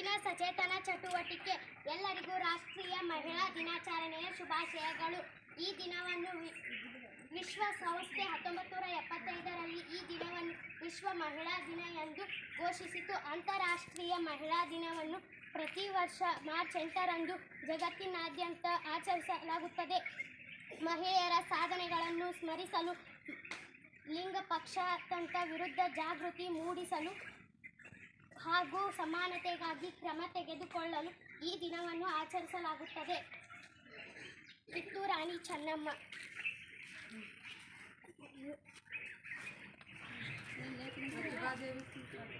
ಇಂದಿನ ಸಚೇತನ ಚಟುವಟಿಕೆ. ಎಲ್ಲರಿಗೂ ರಾಷ್ಟ್ರೀಯ ಮಹಿಳಾ ದಿನಾಚರಣೆಯ ಶುಭಾಶಯಗಳು. ಈ ದಿನವನ್ನು ವಿ- ವಿಶ್ವ ಸಂಸ್ಥೆ ಹತ್ತೊಂಬತ್ತು ನೂರ ಎಪ್ಪತ್ತೈದರಲ್ಲಿ ಈ ದಿನವನ್ನು ವಿಶ್ವ ಮಹಿಳಾ ದಿನ ಎಂದು ಘೋಷಿಸಿತು. ಅಂತಾರಾಷ್ಟ್ರೀಯ ಮಹಿಳಾ ದಿನವನ್ನು ಪ್ರತಿ ವರ್ಷ ಮಾರ್ಚ್ ಎಂಟರಂದು ಜಗತ್ತಿನಾದ್ಯಂತ ಆಚರಿಸಲಾಗುತ್ತದೆ. ಮಹಿಳೆಯರ ಸಾಧನೆಗಳನ್ನು ಸ್ಮರಿಸಲು, ಲಿಂಗ ಪಕ್ಷಾತಂತ ವಿರುದ್ಧ ಜಾಗೃತಿ ಮೂಡಿಸಲು ಹಾಗೂ ಸಮಾನತೆಗಾಗಿ ಕ್ರಮ ತೆಗೆದುಕೊಳ್ಳಲು ಈ ದಿನವನ್ನು ಆಚರಿಸಲಾಗುತ್ತದೆ. Kittur Rani Chennamma.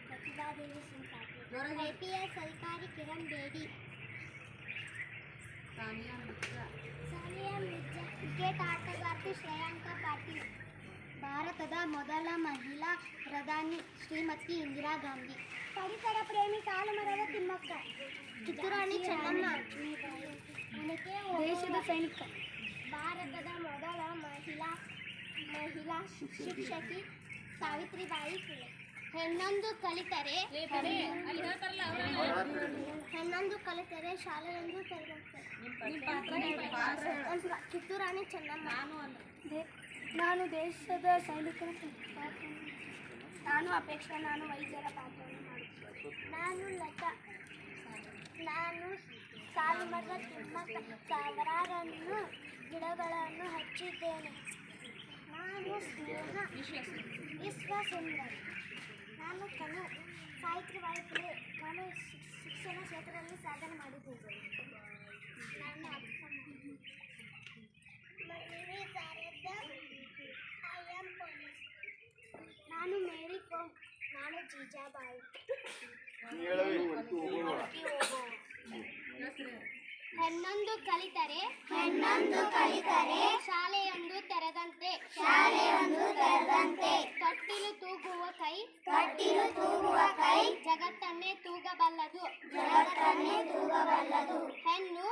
Pratibha Devi Singh I P S ಅಧಿಕಾರಿ ಕಿರಣ್ ಬೇಡಿ. ಸಾನಿಯಾ ಮಿರ್ಜಾ ಕ್ರಿಕೆಟ್ ಆಟಗಾರ್ತಿ ಶ್ರೇಯಾಂಕ ಪಾಟೀಲ್. ಭಾರತದ ಮೊದಲ ಮಹಿಳಾ ಪ್ರಧಾನಿ ಶ್ರೀಮತಿ ಇಂದಿರಾ ಗಾಂಧಿ. ಕಿತ್ತೂರಾಣಿ ಚೆನ್ನಮ್ಮ. ದೇಶದ ಸೈನಿಕ. ಭಾರತದ ಮೊದಲ ಮಹಿಳಾ ಮಹಿಳಾ ಶಿಕ್ಷಕಿ ಸಾವಿತ್ರಿಬಾಯಿ ಫುಲೆ. ಹೆಣ್ಣೊಂದು ಕಲಿತರೆ ಹೆಣ್ಣೊಂದು ಕಲಿತರೆ ಶಾಲೆಯೊಂದು ತೆರೆದಂತೆ. ಕಿತ್ತೂರಾಣಿ ಚೆನ್ನಮ್ಮ. ನಾನು ದೇಶದ ಸೈನಿಕರ ನಾನು ಅಪೇಕ್ಷೆ, ನಾನು ವೈದ್ಯರ ಮಾಡುತ್ತೇನೆ ನಾನು ಲತಾ. ನಾನು ಸಾಲುಮರದ ತಿಮ್ಮಕ್ಕ. ಸಾವಿರಾರನ್ನು ಗಿಡಗಳನ್ನು ಹಚ್ಚಿದ್ದೇನೆ. ನಾನು ಸ್ನೇಹ. ವಿಶ್ವಸುಂದರ್. ನಾನು ಕನು ಸಾವಿತ್ರಿಬಾಯಿ ಫುಲೆ ನಾನು ಶಿಕ್- ಶಿಕ್ಷಣ ಕ್ಷೇತ್ರದಲ್ಲಿ ಸಾಧನೆ ಮಾಡಿದ್ದೇನೆ. ಜೀಜಾಬಾಯಿ ಹೆಣ್ಣೊಂದು ಕಲಿತರೆ ಹೆಣ್ಣೊಂದು ಕಲಿತರೆ ಶಾಲೆಯೊಂದು ತೆರೆದಂತೆ. ಶಾಲೆಯೊಂದು ತೆರೆದಂತೆ. ತೊಟ್ಟಿಲು ತೂಗುವ ಕೈ ತೊಟ್ಟಿಲು ತೂಗುವ ಕೈ. ಜಗತ್ತನ್ನೇ ತೂಗಬಲ್ಲದು. ಜಗತ್ತನ್ನೇ ತೂಗಬಲ್ಲದು. ಹೆಣ್ಣು